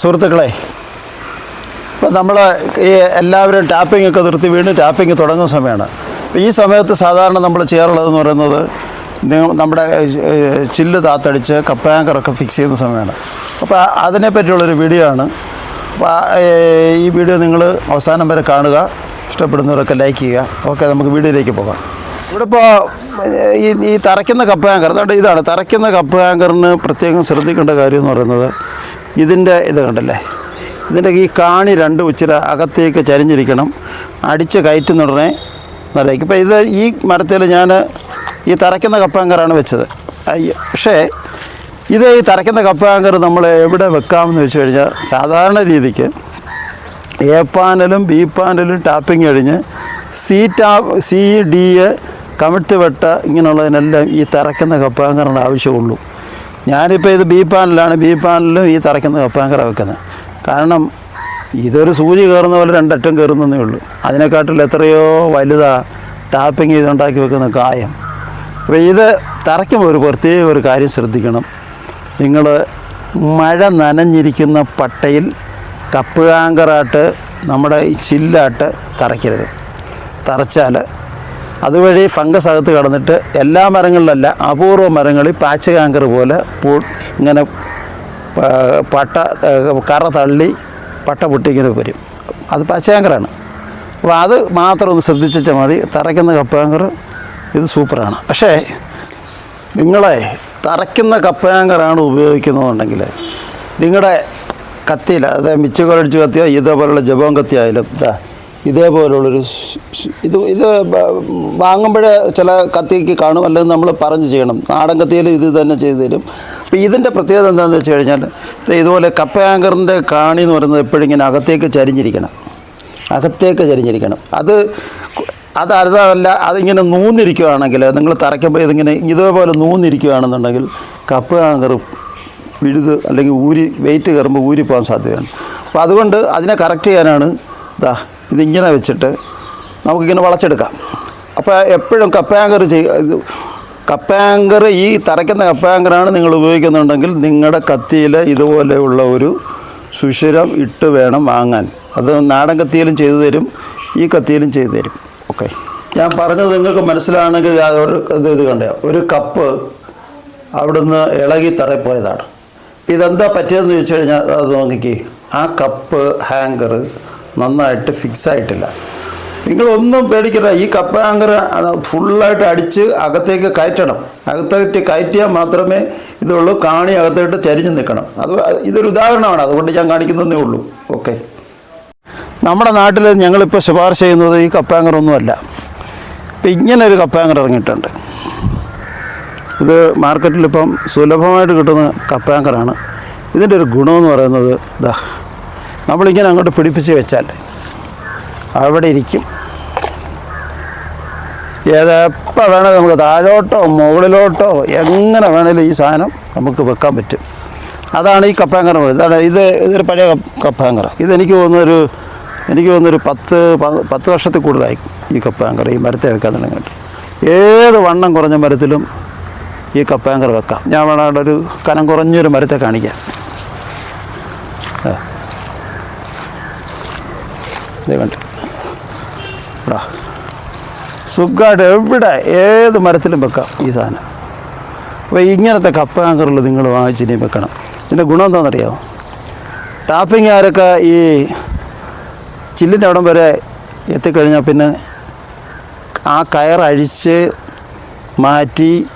സുഹൃത്തുക്കളെ ഇപ്പം നമ്മൾ ഈ എല്ലാവരും ടാപ്പിംഗ് ഒക്കെ നിർത്തി വീണ്ടും ടാപ്പിംഗ് തുടങ്ങുന്ന സമയമാണ്. ഈ സമയത്ത് സാധാരണ നമ്മൾ ചെയ്യാറുള്ളതെന്ന് പറയുന്നത് നമ്മുടെ ചില്ല് താത്തടിച്ച് കപ്പാങ്കറൊക്കെ ഫിക്സ് ചെയ്യുന്ന സമയമാണ്. അപ്പോൾ അതിനെ പറ്റിയുള്ളൊരു വീഡിയോ ആണ്. അപ്പോൾ ഈ വീഡിയോ നിങ്ങൾ അവസാനം വരെ കാണുക. ഇഷ്ടപ്പെടുന്നവരൊക്കെ ലൈക്ക് ചെയ്യുക. ഓക്കെ നമുക്ക് വീഡിയോയിലേക്ക് പോകാം. ഇവിടെ ഇപ്പോൾ ഈ ഈ തറയ്ക്കുന്ന കപ്പ് അതുകൊണ്ട് ഇതാണ്. തറയ്ക്കുന്ന കപ്പ് ഹാങ്കറിന് പ്രത്യേകം ശ്രദ്ധിക്കേണ്ട കാര്യം എന്ന് പറയുന്നത് ഇതിന്റെ ഇത് കണ്ടല്ലേ? ഇതിന്റെ ഈ കാണി രണ്ട് ഉച്ചിര അകത്തേക്ക് ചരിഞ്ഞിരിക്കണം. അടിച്ച് കയറ്റുന്ന ഉടനെ നല്ലതായിരിക്കും ഇപ്പോൾ ഇത് ഈ മരത്തിൽ ഞാൻ ഈ തറയ്ക്കുന്ന കപ്പാങ്കറാണ് വെച്ചത്. അയ്യോ പക്ഷേ ഇത് ഈ തറയ്ക്കുന്ന കപ്പാങ്കർ നമ്മൾ എവിടെ വെക്കാമെന്ന് വെച്ച് കഴിഞ്ഞാൽ സാധാരണ രീതിക്ക് എ പാനലും ബി പാനലും ടാപ്പിംഗ് കഴിഞ്ഞ് സി ടാ സി ഡി കമിഴ്ത്തി വെട്ട ഇങ്ങനെയുള്ളതിനെല്ലാം ഈ തറയ്ക്കുന്ന കപ്പാങ്കറിന്റെ ആവശ്യമുള്ളൂ. ഞാനിപ്പോൾ ഇത് ബി പാനലാണ് ബി പാനലിലും ഈ തറയ്ക്കുന്ന കപ്പാങ്കറ വെക്കുന്നത്. കാരണം ഇതൊരു സൂചി കയറുന്ന പോലെ രണ്ടറ്റം കയറുന്നതേ ഉള്ളൂ. അതിനെക്കാട്ടിൽ എത്രയോ വലുതാ ടാപ്പിംഗ് ചെയ്തുണ്ടാക്കി വെക്കുന്ന കായം. അപ്പോൾ ഇത് തറയ്ക്കുമ്പോൾ ഒരു പ്രത്യേക ഒരു കാര്യം ശ്രദ്ധിക്കണം. നിങ്ങൾ മഴ നനഞ്ഞിരിക്കുന്ന പട്ടയിൽ കപ്പ് നമ്മുടെ ഈ ചില്ലായിട്ട് തറയ്ക്കരുത്. തറച്ചാൽ അതുവഴി ഫംഗസ് അകത്ത് കടന്നിട്ട് എല്ലാ മരങ്ങളിലല്ല അപൂർവ മരങ്ങളിൽ പാച്ച് കാങ്കർ പോലെ പൂ ഇങ്ങനെ പട്ട കറ തള്ളി പട്ട പൊട്ടിങ്ങനെ വരും. അത് പാച്ച് കാങ്കറാണ് അപ്പോൾ അത് മാത്രം ഒന്ന് ശ്രദ്ധിച്ചാൽ മതി. തറയ്ക്കുന്ന കപ്പ കാങ്കർ ഇത് സൂപ്പറാണ്. പക്ഷേ നിങ്ങളെ തറയ്ക്കുന്ന കപ്പയാങ്കറാണ് ഉപയോഗിക്കുന്നതുണ്ടെങ്കിൽ നിങ്ങളുടെ കത്തിയിൽ അതായത് മിച്ചുകളടിച്ച് കത്തിയോ ഇതേപോലുള്ള ജപം കത്തിയായാലും ഇതാ ഇതേപോലുള്ളൊരു ഇത് ഇത് വാങ്ങുമ്പോഴേ ചില കത്തിക്ക് കാണും. അല്ലെങ്കിൽ നമ്മൾ പറഞ്ഞു ചെയ്യണം. നാടൻ കത്തിയിലും ഇത് തന്നെ ചെയ്തു തരും. അപ്പോൾ ഇതിന്റെ പ്രത്യേകത എന്താണെന്ന് വെച്ച് കഴിഞ്ഞാൽ ഇതുപോലെ ഇതുപോലെ കപ്പയാങ്കറിന്റെ കാണി എന്ന് പറയുന്നത് എപ്പോഴും ഇങ്ങനെ അകത്തേക്ക് ചരിഞ്ഞിരിക്കണം. അകത്തേക്ക് ചരിഞ്ഞിരിക്കണം. അത് അത് അതല്ല അതിങ്ങനെ നൂന്നിരിക്കുകയാണെങ്കിൽ നിങ്ങൾ തറയ്ക്കുമ്പോൾ ഇതിങ്ങനെ ഇതേപോലെ നൂന്നിരിക്കുകയാണെന്നുണ്ടെങ്കിൽ കപ്പ് ആങ്കർ വിഴുത് അല്ലെങ്കിൽ ഊരി വെയിറ്റ് കയറുമ്പോൾ ഊരി പോകാൻ സാധ്യതയുണ്ട് അപ്പോൾ അതുകൊണ്ട് അതിനെ കറക്റ്റ് ചെയ്യാനാണ് ഇതാ ഇതിങ്ങനെ വെച്ചിട്ട് നമുക്കിങ്ങനെ വളച്ചെടുക്കാം. അപ്പോൾ എപ്പോഴും കപ്പാങ്കർ ചെയ്യുക കപ്പാങ്കർ ഈ തറയ്ക്കുന്ന കപ്പാങ്കറാണ് നിങ്ങൾ ഉപയോഗിക്കുന്നുണ്ടെങ്കിൽ നിങ്ങളുടെ കത്തിയിൽ ഇതുപോലെയുള്ള ഒരു സുഷിരം ഇട്ട് വേണം വാങ്ങാൻ. അത് നാടൻ കത്തിയിലും ചെയ്തു തരും ഈ കത്തിയിലും ചെയ്തു തരും. ഓക്കെ. ഞാൻ പറഞ്ഞത് നിങ്ങൾക്ക് മനസ്സിലാണെങ്കിൽ ഒരു ഇത് ഇത് കണ്ടോ ഒരു കപ്പ് അവിടുന്ന് ഇളകി തറയിപ്പോയതാണ്. ഇതെന്താ പറ്റിയതെന്ന് ചോദിച്ചു കഴിഞ്ഞാൽ അത് നോക്കിക്കേ ആ കപ്പ് ഹാങ്കർ നന്നായിട്ട് ഫിക്സ് ആയിട്ടില്ല. നിങ്ങളൊന്നും പേടിക്കണ്ട. ഈ കപ്പ ആങ്കർ ഫുള്ളായിട്ട് അടിച്ച് അകത്തേക്ക് കയറ്റണം. അകത്തേക്ക് കയറ്റിയാൽ മാത്രമേ ഇതുള്ളൂ. കാണി അകത്തേട്ട് ചരിഞ്ഞു നിൽക്കണം. അത് ഇതൊരു ഉദാഹരണമാണ്. അതുകൊണ്ട് ഞാൻ കാണിക്കുന്നതേ ഉള്ളൂ. ഓക്കെ നമ്മുടെ നാട്ടിൽ ഞങ്ങളിപ്പോൾ ശുപാർശ ചെയ്യുന്നത് ഈ കപ്പാങ്കറൊന്നുമല്ല ഇപ്പം ഇങ്ങനെ ഒരു കപ്പാങ്കർ ഇറങ്ങിയിട്ടുണ്ട്. ഇത് മാർക്കറ്റിൽ മാർക്കറ്റിലിപ്പം സുലഭമായിട്ട് കിട്ടുന്ന കപ്പാങ്കറാണ് ഇതിന്റെ ഒരു ഗുണമെന്ന് പറയുന്നത് ഇതാ നമ്മളിങ്ങനെ അങ്ങോട്ട് പിടിപ്പിച്ച് വെച്ചാൽ അവിടെ ഇരിക്കും. ഏതെപ്പോൾ വേണേലും നമുക്ക് താഴോട്ടോ മുകളിലോട്ടോ എങ്ങനെ വേണേലും ഈ സാധനം നമുക്ക് വെക്കാൻ പറ്റും. അതാണ് ഈ കപ്പാങ്കർ ഇതാണ് ഇത് ഇതൊരു പഴയ കപ്പ് കപ്പാങ്കർ. ഇതെനിക്ക് തോന്നുന്നൊരു എനിക്ക് തോന്നുന്നൊരു പത്ത് പത്ത് വർഷത്തിൽ കൂടുതലായി ഈ കപ്പാങ്കർ ഈ മരത്തെ വെക്കാൻ തുടങ്ങിയിട്ട്. ഏത് വണ്ണം കുറഞ്ഞ മരത്തിലും ഈ കപ്പാങ്കർ വെക്കാം. ഞാൻ വേണം ഒരു കനം കുറഞ്ഞൊരു മരത്തെ കാണിക്കാം. കണ്ടു. സുഖമായിട്ട് എവിടെ? ഏത് മരത്തിലും വെക്കാം ഈ സാധനം. അപ്പോൾ ഇങ്ങനത്തെ കപ്പ ആങ്കറിൽ നിങ്ങൾ വാങ്ങിച്ചിനി വെക്കണം. ഇതിന്റെ ഗുണം എന്താണെന്നറിയാമോ ടാപ്പിംഗ് ആരൊക്കെ ഈ ചില്ലിന്റെ അവിടം വരെ എത്തിക്കഴിഞ്ഞാൽ പിന്നെ ആ കയർ അഴിച്ച് മാറ്റി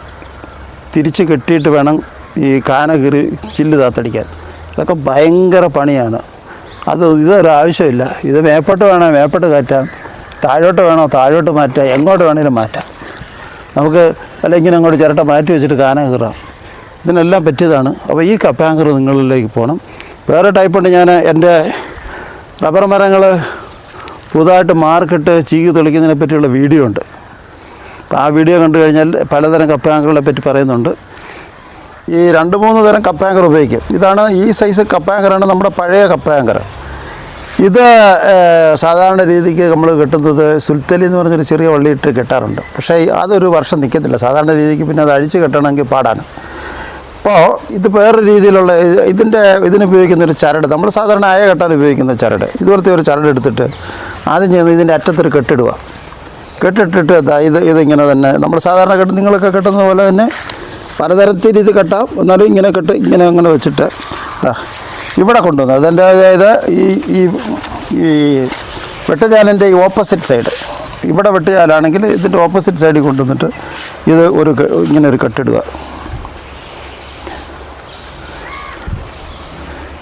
തിരിച്ച് കെട്ടിയിട്ട് വേണം ഈ കാന കീറി ചില്ല് താത്തടിക്കാൻ. ഇതൊക്കെ ഭയങ്കര പണിയാണ്. അത് ഇതൊരാവശ്യമില്ല ഇത് മേപ്പോട്ട് വേണോ? മേപ്പോട്ട് കയറ്റാം. താഴോട്ട് വേണോ? താഴോട്ട് മാറ്റാം. എങ്ങോട്ട് വേണേലും മാറ്റാം. നമുക്ക് അല്ലെങ്കിൽ അങ്ങോട്ട് ചിരട്ട മാറ്റി വെച്ചിട്ട് കാന കീറാം ഇതിനെല്ലാം പറ്റിയതാണ്. അപ്പോൾ ഈ കപ്പാങ്കർ നിങ്ങളിലേക്ക് പോകണം വേറെ ടൈപ്പുണ്ട് ഞാൻ എന്റെ റബ്ബർ മരങ്ങൾ പുതുതായിട്ട് മാർക്കിട്ട് ചീകി തെളിക്കുന്നതിനെ പറ്റിയുള്ള വീഡിയോ ഉണ്ട്. ആ വീഡിയോ കണ്ടു കഴിഞ്ഞാൽ പലതരം കപ്പാങ്കറുകളെ പറ്റി പറയുന്നുണ്ട്. ഈ രണ്ട് മൂന്ന് തരം കപ്പാങ്കർ ഉപയോഗിക്കും. ഇതാണ് ഈ സൈസ് കപ്പാങ്കറാണ് നമ്മുടെ പഴയ കപ്പാങ്കർ ഇത് സാധാരണ രീതിക്ക് നമ്മൾ കിട്ടുന്നത് സുൽത്തലി എന്ന് പറഞ്ഞൊരു ചെറിയ വള്ളിയിട്ട് കെട്ടാറുണ്ട്. പക്ഷേ അതൊരു വർഷം നിൽക്കത്തില്ല. സാധാരണ രീതിക്ക് പിന്നെ അത് അഴിച്ച് കെട്ടണമെങ്കിൽ പാടാണ്. അപ്പോൾ ഇത് വേറെ രീതിയിലുള്ള ഇത് ഇതിന്റെ ഇതിന് ഉപയോഗിക്കുന്ന ഒരു ചരട്. നമ്മൾ സാധാരണ അയ കെട്ടാൻ ഉപയോഗിക്കുന്ന ചരട്. ഇതുപോലത്തെ ഒരു ചരട് എടുത്തിട്ട് ആദ്യം ചെയ്യുന്നത് ഇതിന്റെ അറ്റത്തൊരു കെട്ടിടുക. കെട്ടിട്ടിട്ട് ഇത് ഇതിങ്ങനെ തന്നെ. നമ്മൾ സാധാരണ കെട്ട് നിങ്ങളൊക്കെ കെട്ടുന്ന പോലെ തന്നെ പലതരത്തിൽ ഇത് കെട്ടാം. എന്നാലും ഇങ്ങനെ കെട്ട് ഇങ്ങനെ അങ്ങനെ വെച്ചിട്ട് ഇവിടെ കൊണ്ടുവന്നു. അതിന്റെ അതായത് ഈ ഈ ഈ വെട്ടുചാലിന്റെ ഈ ഓപ്പോസിറ്റ് സൈഡ്. ഇവിടെ വെട്ടുചാലാണെങ്കിൽ ഇതിന്റെ ഓപ്പോസിറ്റ് സൈഡിൽ കൊണ്ടുവന്നിട്ട് ഇത് ഒരു ഇങ്ങനെ ഒരു കെട്ടിടുക.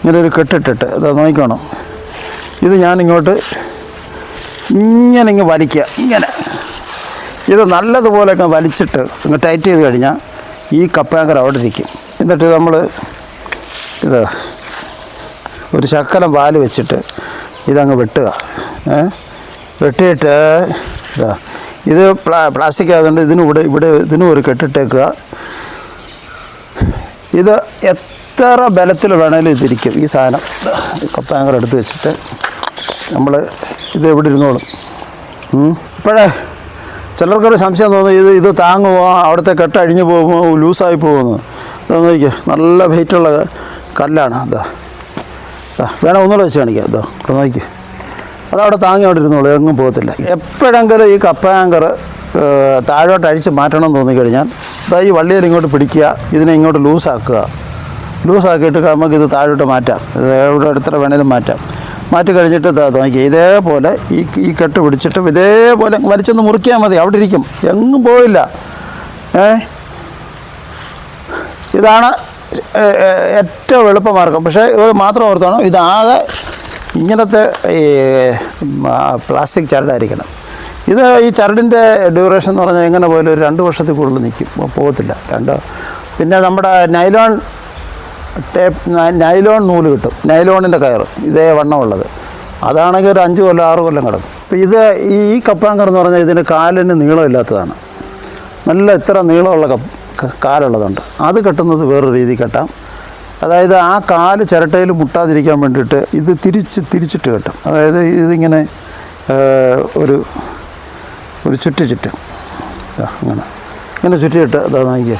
ഇങ്ങനെ ഒരു കെട്ടിട്ടിട്ട് അത് നോക്കണം ഇത് ഞാനിങ്ങോട്ട് ഇങ്ങനെ ഇങ്ങ് വലിക്കുക ഇങ്ങനെ. ഇത് നല്ലതുപോലെയൊക്കെ വലിച്ചിട്ട് ഇങ്ങ് ടൈറ്റ് ചെയ്ത് കഴിഞ്ഞാൽ ഈ കപ്പാങ്കർ അവിടെ ഇരിക്കും എന്നിട്ട് നമ്മൾ ഇത് ഒരു ശക്കലം പാൽ വെച്ചിട്ട് ഇതങ്ങ് വെട്ടുക. വെട്ടിയിട്ട് ഇതാ. ഇത് പ്ലാ പ്ലാസ്റ്റിക് ആയതുകൊണ്ട് ഇതിന് ഇവിടെ ഇവിടെ ഇതിനും ഒരു കെട്ടിട്ടേക്കുക. ഇത് എത്ര ബലത്തിൽ വേണേലും ഇതിരിക്കും. ഈ സാധനം കപ്പാങ്കർ എടുത്ത് വെച്ചിട്ട് നമ്മൾ ഇത് എവിടെ ഇരുന്നോളും? ഇപ്പോഴേ ചിലർക്കൊരു സംശയം തോന്നുന്നു ഇത് ഇത് താങ്ങുമോ അവിടുത്തെ കെട്ട് അഴിഞ്ഞു പോകുമോ? ലൂസായി പോകുമെന്ന് ഇത് നോക്കിക്കേ നല്ല വെയിറ്റുള്ള കല്ലാണ് അതാ. വേണം ഒന്നുകൂടെ വെച്ച് കാണിക്കാം. അതോ നോക്കി അതവിടെ താങ്ങി അവിടെ ഇരുന്നോളൂ എങ്ങും പോകത്തില്ല. എപ്പോഴെങ്കിലും ഈ കപ്പ ആങ്കർ താഴോട്ട് അഴിച്ച് മാറ്റണം എന്ന് തോന്നിക്കഴിഞ്ഞാൽ അതാ ഈ വള്ളിയിൽ ഇങ്ങോട്ട് പിടിക്കുക ഇതിനെ ഇങ്ങോട്ട് ലൂസാക്കുക. ലൂസാക്കിയിട്ട് നമുക്ക് ഇത് താഴോട്ട് മാറ്റാം. ഇത് എവിടെ എത്ര വേണേലും മാറ്റാം. മാറ്റി കഴിഞ്ഞിട്ട് നോക്കി ഇതേപോലെ ഈ ഈ കെട്ട് പിടിച്ചിട്ട് ഇതേപോലെ വലിച്ചൊന്ന് മുറിക്കാൽ മതി അവിടെ ഇരിക്കും. എങ്ങും പോയില്ല ഏ? ഇതാണ് ഏറ്റവും എളുപ്പമാർഗം പക്ഷേ ഇത് മാത്രം ഓർത്തോണം ഇതാകെ ഇങ്ങനത്തെ ഈ പ്ലാസ്റ്റിക് ചരടായിരിക്കണം. ഇത് ഈ ചരടിന്റെ ഡ്യൂറേഷൻ എന്ന് പറഞ്ഞാൽ എങ്ങനെ പോയാലും ഒരു രണ്ട് വർഷത്തിൽ കൂടുതൽ നിൽക്കും പോകത്തില്ല. രണ്ട് പിന്നെ നമ്മുടെ നൈലോൺ ടേപ്പ് നൈലോൺ നൂൽ കിട്ടും. നൈലോണിന്റെ കയർ. ഇതേ വണ്ണമുള്ളത് അതാണെങ്കിൽ ഒരു അഞ്ച് കൊല്ലം ആറ് കൊല്ലം കിടക്കും. അപ്പോൾ ഇത് ഈ കപ്പാങ്കർ എന്ന് പറഞ്ഞാൽ ഇതിന്റെ കാലിന് നീളമില്ലാത്തതാണ് നല്ല ഇത്ര നീളമുള്ള കപ്പ് കാലുള്ളതുണ്ട്. അത് കെട്ടുന്നത് വേറൊരു രീതി കെട്ടാം. അതായത് ആ കാൽ ചിരട്ടയിൽ മുട്ടാതിരിക്കാൻ വേണ്ടിയിട്ട് ഇത് തിരിച്ച് തിരിച്ചിട്ട് കെട്ടും. അതായത് ഇതിങ്ങനെ ഒരു ഒരു ചുറ്റു ചുറ്റും. അങ്ങനെ ഇങ്ങനെ. ചുറ്റിയിട്ട് അതാ നോക്കിയേ.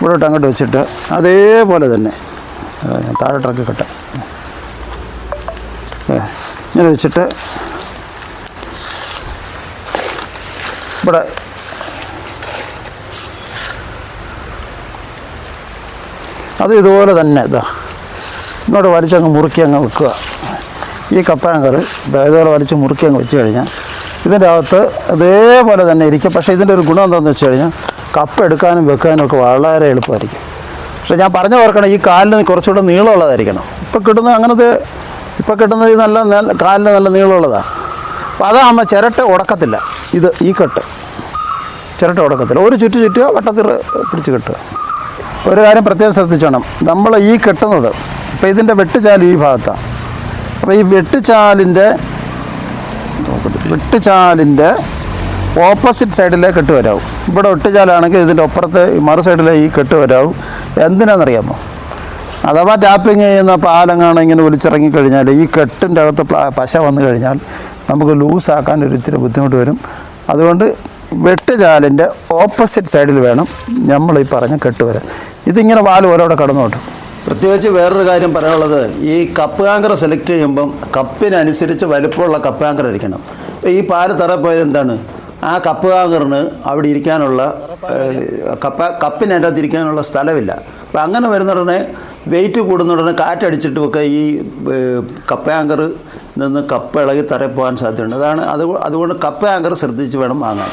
ഇവിടോട്ട് അങ്ങോട്ട് വെച്ചിട്ട് അതേപോലെ തന്നെ താഴെ ട്രക്ക് കെട്ടാം. ഇങ്ങനെ വെച്ചിട്ട് ഇവിടെ അത് ഇതുപോലെ തന്നെ ഇതാ. ഇങ്ങോട്ട് വലിച്ചങ്ങ് മുറുക്കി അങ്ങ് വെക്കുക. ഈ കപ്പാങ്കർ ഇതാ ഇതുപോലെ വലിച്ച് മുറുക്കി അങ്ങ് വെച്ച് കഴിഞ്ഞാൽ ഇതിന്റെ അകത്ത് അതേപോലെ തന്നെ ഇരിക്കും. പക്ഷേ ഇതിന്റെ ഒരു ഗുണം എന്താണെന്ന് വെച്ച് കഴിഞ്ഞാൽ കപ്പ എടുക്കാനും വെക്കാനും ഒക്കെ വളരെ എളുപ്പമായിരിക്കും. പക്ഷേ ഞാൻ പറഞ്ഞു ഓർക്കണം ഈ കാലിന് കുറച്ചുകൂടെ നീളമുള്ളതായിരിക്കണം. ഇപ്പോൾ കിട്ടുന്ന അങ്ങനത്തെ ഇപ്പോൾ കിട്ടുന്നത് നല്ല നല്ല- കാലിന് നല്ല നീളമുള്ളതാണ് അപ്പോൾ അതാകുമ്പോൾ ചിരട്ട ഉടക്കത്തില്ല. ഇത് ഈ കെട്ട്. ചിരട്ട ഉടക്കത്തില്ല. ഒരു ചുറ്റു ചുറ്റുക വട്ടത്തിൽ പിടിച്ച് കെട്ടുക. ഒരു കാര്യം പ്രത്യേകം ശ്രദ്ധിച്ചോണം. നമ്മൾ ഈ കെട്ടുന്നത് ഇപ്പോൾ ഇതിന്റെ വെട്ടുചാൽ ഈ ഭാഗത്താണ് അപ്പോൾ ഈ വെട്ടുചാലിന്റെ വെട്ടുചാലിന്റെ ഓപ്പോസിറ്റ് സൈഡിലേ കെട്ട് വരാവും ഇവിടെ ഒട്ടുചാലാണെങ്കിൽ ഇതിന്റെ അപ്പുറത്തെ ഈ മറു സൈഡിലെ ഈ കെട്ട് വരാവും എന്തിനാണെന്നറിയാമോ? അഥവാ ടാപ്പിംഗ് ചെയ്യുന്ന പാലങ്ങാണ് ഇങ്ങനെ ഒലിച്ചിറങ്ങിക്കഴിഞ്ഞാൽ ഈ കെട്ടിന്റെ അകത്ത് പശ വന്നു കഴിഞ്ഞാൽ നമുക്ക് ലൂസാക്കാൻ ഒരു ഇത്തിരി ബുദ്ധിമുട്ട് വരും. അതുകൊണ്ട് വെട്ടുചാലിന്റെ ഓപ്പോസിറ്റ് സൈഡിൽ വേണം നമ്മൾ ഈ പറഞ്ഞ കെട്ട് വരാൻ ഇതിങ്ങനെ വാൽ ഓരോടെ കടന്നോട്ട്. പ്രത്യേകിച്ച് വേറൊരു കാര്യം പറയാനുള്ളത് ഈ കപ്പ് ആങ്കർ സെലക്ട് ചെയ്യുമ്പം കപ്പിനനുസരിച്ച് വലുപ്പമുള്ള കപ്പ് ആങ്കർ ഇരിക്കണം ഈ പാൽ തറ പോയത് എന്താണ്? ആ കപ്പ് കാങ്കറിന് അവിടെ ഇരിക്കാനുള്ള കപ്പ കപ്പിന് അതിനകത്ത് ഇരിക്കാനുള്ള സ്ഥലമില്ല. അപ്പം അങ്ങനെ വരുന്നുടനെ വെയിറ്റ് കൂടുന്നുടനെ കാറ്റടിച്ചിട്ടും ഒക്കെ ഈ കപ്പ ആങ്കർ നിന്ന് കപ്പ് ഇളകി തറയിൽ പോകാൻ സാധ്യതയുണ്ട്. അതാണ് അത് അതുകൊണ്ട് കപ്പ ആങ്കർ ശ്രദ്ധിച്ച് വേണം വാങ്ങാൻ.